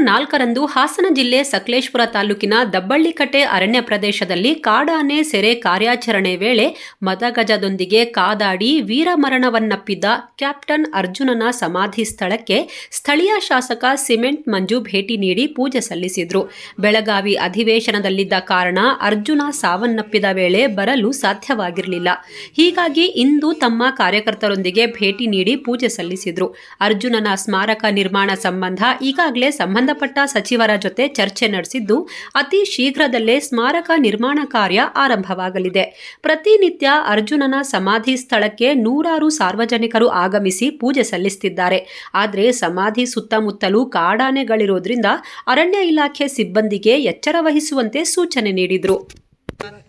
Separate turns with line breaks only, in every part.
ನಾಲ್ಕರಂದು ಹಾಸನ ಜಿಲ್ಲೆ ಸಕಲೇಶ್ಪುರ ತಾಲೂಕಿನ ದಬ್ಬಳ್ಳಿಕಟ್ಟೆ ಅರಣ್ಯ ಪ್ರದೇಶದಲ್ಲಿ ಕಾಡಾನೆ ಸೆರೆ ಕಾರ್ಯಾಚರಣೆ ವೇಳೆ ಮದಗಜದೊಂದಿಗೆ ಕಾದಾಡಿ ವೀರಮರಣವನ್ನಪ್ಪಿದ್ದ ಕ್ಯಾಪ್ಟನ್ ಅರ್ಜುನನ ಸಮಾಧಿ ಸ್ಥಳಕ್ಕೆ ಸ್ಥಳೀಯ ಶಾಸಕ ಸಿಮೆಂಟ್ ಮಂಜು ಭೇಟಿ ನೀಡಿ ಪೂಜೆ ಸಲ್ಲಿಸಿದ್ರು. ಬೆಳಗಾವಿ ಅಧಿವೇಶನದಲ್ಲಿದ್ದ ಕಾರಣ ಅರ್ಜುನ ಸಾವನ್ನಪ್ಪಿದ ವೇಳೆ ಬರಲು ಸಾಧ್ಯವಾಗಿರಲಿಲ್ಲ. ಹೀಗಾಗಿ ಇಂದು ತಮ್ಮ ಕಾರ್ಯಕರ್ತರೊಂದಿಗೆ ಭೇಟಿ ನೀಡಿ ಪೂಜೆ ಸಲ್ಲಿಸಿದ್ರು. ಅರ್ಜುನನ ಸ್ಮಾರಕ ನಿರ್ಮಾಣ ಸಂಬಂಧ ಈಗಾಗಲೇ ಸಂಬಂಧಪಟ್ಟ ಸಚಿವರ ಜೊತೆ ಚರ್ಚೆ ನಡೆಸಿದ್ದು, ಅತಿ ಶೀಘ್ರದಲ್ಲೇ ಸ್ಮಾರಕ ನಿರ್ಮಾಣ ಕಾರ್ಯ ಆರಂಭವಾಗಲಿದೆ. ಪ್ರತಿನಿತ್ಯ ಅರ್ಜುನನ ಸಮಾಧಿ ಸ್ಥಳಕ್ಕೆ ನೂರಾರು ಸಾರ್ವಜನಿಕರು ಆಗಮಿಸಿ ಪೂಜೆ ಸಲ್ಲಿಸುತ್ತಿದ್ದಾರೆ. ಆದರೆ ಸಮಾಧಿ ಸುತ್ತಮುತ್ತಲು ಕಾಡಾನೆಗಳಿರೋದ್ರಿಂದ ಅರಣ್ಯ ಇಲಾಖೆ ಸಿಬ್ಬಂದಿಗೆ ಎಚ್ಚರ ವಹಿಸುವಂತೆ ಸೂಚನೆ ನೀಡಿದರು.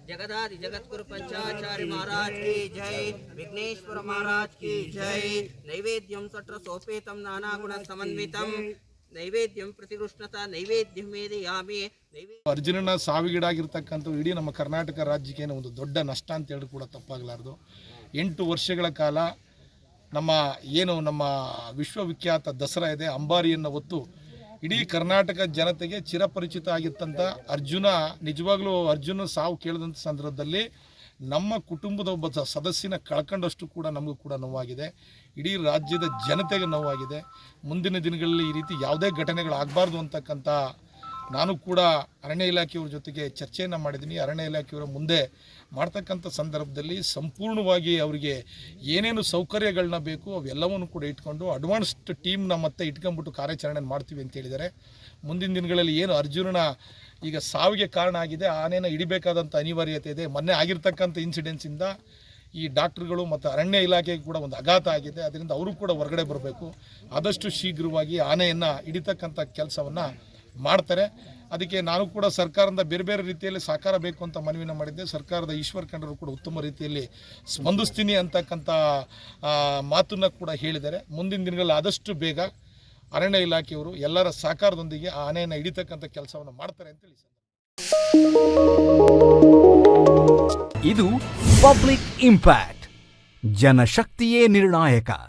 ಜಗದಾದಿ ಜಗದ್ಗುರು ಪಂಚಾಚಾರ್ಯ ಮಹಾರಾಜ್ ಕಿ ಜೈ, ವಿಘ್ನೇಶ್ವರ ಮಹಾರಾಜ್ ಕಿ ಜೈ, ನೈವೇದ್ಯಂ ಸಟ್ರ ಸೋಪೇತಂ ನಾನಾ ಗುಣ ಸಮನ್ವಿತಂ. ನೈವೇದ್ಯಂ ಪ್ರತಿಗೃಷ್ಣತ ನೈವೇದ್ಯಂ ಯಾಮೇ
ಅರ್ಜುನನ ಸಾವಿಗೀಡಾಗಿರ್ತಕ್ಕಂಥ ಇಡೀ ನಮ್ಮ ಕರ್ನಾಟಕ ರಾಜ್ಯಕ್ಕೆ ಒಂದು ದೊಡ್ಡ ನಷ್ಟ ಅಂತ ಹೇಳಿ ಕೂಡ ತಪ್ಪಾಗಲಾರ್ದು. ಎಂಟು ವರ್ಷಗಳ ಕಾಲ ನಮ್ಮ ಏನು ನಮ್ಮ ವಿಶ್ವವಿಖ್ಯಾತ ದಸರಾ ಇದೆ, ಅಂಬಾರಿಯನ್ನು ಹೊತ್ತು ಇಡೀ ಕರ್ನಾಟಕ ಜನತೆಗೆ ಚಿರಪರಿಚಿತ ಆಗಿರ್ತಂಥ ಅರ್ಜುನ, ನಿಜವಾಗ್ಲೂ ಅರ್ಜುನ ಸಾವು ಕೇಳಿದಂಥ ಸಂದರ್ಭದಲ್ಲಿ ನಮ್ಮ ಕುಟುಂಬದ ಒಬ್ಬ ಸದಸ್ಯನ ಕಳ್ಕೊಂಡಷ್ಟು ಕೂಡ ನಮಗೂ ಕೂಡ ನೋವಾಗಿದೆ. ಇಡೀ ರಾಜ್ಯದ ಜನತೆಗೆ ನೋವಾಗಿದೆ. ಮುಂದಿನ ದಿನಗಳಲ್ಲಿ ಈ ರೀತಿ ಯಾವುದೇ ಘಟನೆಗಳಾಗಬಾರ್ದು ಅಂತಕ್ಕಂಥ ನಾನು ಕೂಡ ಅರಣ್ಯ ಇಲಾಖೆಯವ್ರ ಜೊತೆಗೆ ಚರ್ಚೆಯನ್ನು ಮಾಡಿದ್ದೀನಿ. ಅರಣ್ಯ ಇಲಾಖೆಯವರ ಮುಂದೆ ಮಾಡ್ತಕ್ಕಂಥ ಸಂದರ್ಭದಲ್ಲಿ ಸಂಪೂರ್ಣವಾಗಿ ಅವರಿಗೆ ಏನೇನು ಸೌಕರ್ಯಗಳನ್ನ ಬೇಕು ಅವೆಲ್ಲವನ್ನು ಕೂಡ ಇಟ್ಕೊಂಡು ಅಡ್ವಾನ್ಸ್ಡ್ ಟೀಮ್ನ ಮತ್ತೆ ಇಟ್ಕೊಂಡ್ಬಿಟ್ಟು ಕಾರ್ಯಾಚರಣೆ ಮಾಡ್ತೀವಿ ಅಂತ ಹೇಳಿದ್ದಾರೆ. ಮುಂದಿನ ದಿನಗಳಲ್ಲಿ ಏನು ಅರ್ಜುನನ ಈಗ ಸಾವಿಗೆ ಕಾರಣ ಆಗಿದೆ. ಆನೆನ ಇಡಬೇಕಾದಂಥ ಅನಿವಾರ್ಯತೆ ಇದೆ. ಮೊನ್ನೆ ಆಗಿರ್ತಕ್ಕಂಥ ಇನ್ಸಿಡೆನ್ಸಿಂದ ಈ ಡಾಕ್ಟ್ರುಗಳು ಮತ್ತು ಅರಣ್ಯ ಇಲಾಖೆಗೆ ಕೂಡ ಒಂದು ಆಘಾತ ಆಗಿದೆ. ಅದರಿಂದ ಅವರು ಕೂಡ ಹೊರಗಡೆ ಬರಬೇಕು. ಆದಷ್ಟು ಶೀಘ್ರವಾಗಿ ಆನೆಯನ್ನು ಹಿಡಿತಕ್ಕಂಥ ಕೆಲಸವನ್ನು ಮಾಡ್ತಾರೆ. ಅದಕ್ಕೆ ನಾನು ಕೂಡ ಸರ್ಕಾರದಿಂದ ಬೇರೆ ಬೇರೆ ರೀತಿಯಲ್ಲಿ ಸಹಕಾರ ಬೇಕು ಅಂತ ಮನವಿನ ಮಾಡಿದ್ದೆ. ಸರ್ಕಾರದ ಈಶ್ವರ್ ಖಂಡರು ಕೂಡ ಉತ್ತಮ ರೀತಿಯಲ್ಲಿ ಸ್ಪಂದಿಸ್ತೀನಿ ಅಂತಕ್ಕಂಥ ಮಾತನ್ನು ಕೂಡ ಹೇಳಿದ್ದಾರೆ. ಮುಂದಿನ ದಿನಗಳಲ್ಲಿ ಆದಷ್ಟು ಬೇಗ ಅರಣ್ಯ ಇಲಾಖೆಯವರು ಎಲ್ಲರ ಸಹಕಾರದೊಂದಿಗೆ ಆ ಆನೆಯನ್ನು ಹಿಡಿತಕ್ಕಂಥ ಕೆಲಸವನ್ನು ಮಾಡ್ತಾರೆ ಅಂತ ಹೇಳಿ
ಇದು ಪಬ್ಲಿಕ್ ಇಂಪ್ಯಾಕ್ಟ್, ಜನಶಕ್ತಿಯೇ ನಿರ್ಣಾಯಕ.